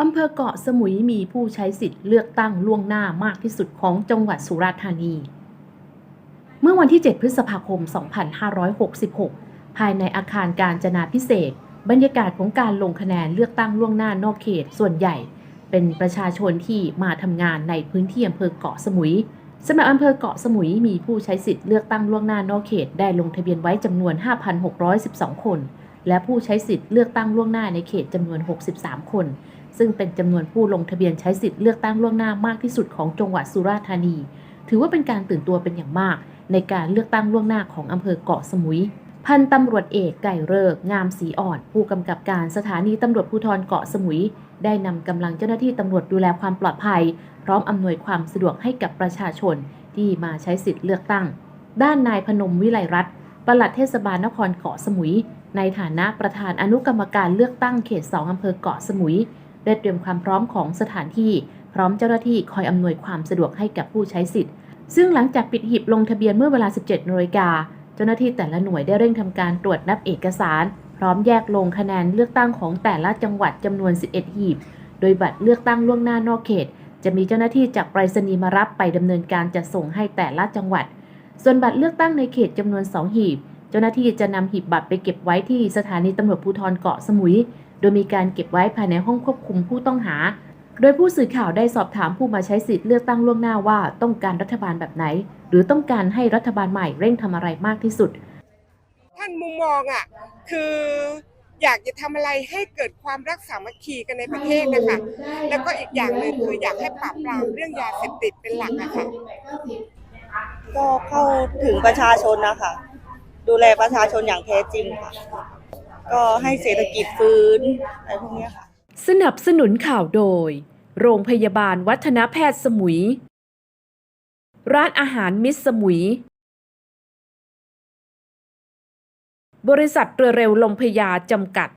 อำเภอเกาะสมุยมีผู้ใช้สิทธิ์เลือกตั้งล่วงหน้ามากที่สุดของจังหวัดสุราษฎร์ธานี เมื่อวันที่ 7 พฤษภาคม 2566 ภายในอาคารการจนาพิเศษ บรรยากาศของการลงคะแนนเลือกตั้งล่วงหน้านอกเขตส่วนใหญ่ เป็นประชาชนที่มาทำงานในพื้นที่อำเภอเกาะสมุยสำหรับอำเภอเกาะสมุยมีผู้ใช้สิทธิ์เลือกตั้งล่วงหน้านอกเขตได้ลงทะเบียนไว้จำนวน 5,612 คน และผู้ใช้สิทธิ์เลือกตั้งล่วงหน้าในเขตจำนวน 63 คน ซึ่งเป็นจำนวนผู้ลงทะเบียนใช้สิทธิ์เลือกตั้งล่วงหน้ามากที่สุดของจังหวัดสุราษฎร์ธานี ถือว่าเป็นการตื่นตัวเป็นอย่างมาก ในการเลือกตั้งล่วงหน้าของอำเภอเกาะสมุย พันตำรวจเอกไก่เริกงามสีอ่อน ผู้กำกับการสถานีตำรวจภูธรเกาะสมุย ได้นำกำลังเจ้าหน้าที่ตำรวจดูแลความปลอดภัย พร้อมอำนวยความสะดวกให้กับประชาชน ที่มาใช้สิทธิ์เลือกตั้ง ด้านนายพนมวิไลรัตน์ปลัดเทศบาลนครเกาะสมุย ในฐานะประธานอนุกรรมการเลือกตั้งเขต 2 อำเภอเกาะสมุย ได้เตรียมความพร้อมของสถานที่ พร้อมเจ้าหน้าที่คอยอำนวยความสะดวกให้กับผู้ใช้สิทธิ์ ซึ่งหลังจากปิดหีบลงทะเบียนเมื่อเวลา 17นาฬิกาเจ้าหน้าที่แต่ละหน่วยได้เร่งทำการตรวจนับเอกสาร พร้อมแยกลงคะแนนเลือกตั้งของแต่ละจังหวัดจำนวน 11 หีบ โดยบัตรเลือกตั้งล่วงหน้านอกเขต จะมีเจ้าหน้าที่จากไปรษณีย์มารับไปดำเนินการจัดส่งให้แต่ละจังหวัด ส่วนบัตรเลือกตั้งในเขตจำนวน 2 หีบ เจ้าหน้าที่จะนำหีบบัตรไปเก็บไว้ที่สถานีตำรวจภูธรเกาะสมุย ดยมีการเก็บไว้ภายในห้องควบคุมผู้ต้องหา โดยผู้สื่อข่าวได้สอบถามผู้มาใช้สิทธิ์เลือกตั้งล่วงหน้าว่าต้องการรัฐบาลแบบไหน หรือต้องการให้รัฐบาลใหม่เร่งทำอะไรมากที่สุด ท่านมุมมองอะคืออยากจะทำอะไรให้เกิดความรักสามัคคีกันในประเทศนะคะ แล้วก็อีกอย่างหนึ่งคืออยากให้ปราบปรามเรื่องยาเสพติดเป็นหลักอะค่ะก็เข้าถึงประชาชนนะคะ ดูแลประชาชนอย่างแท้จริงค่ะ ก็ให้เศรษฐกิจฟื้นอะไรพวกเนี้ยค่ะ สนับสนุนข่าวโดย โรงพยาบาลวัฒนแพทย์สมุย ร้านอาหารมิสสมุย บริษัทเรือเร็วลมพยาจำกัด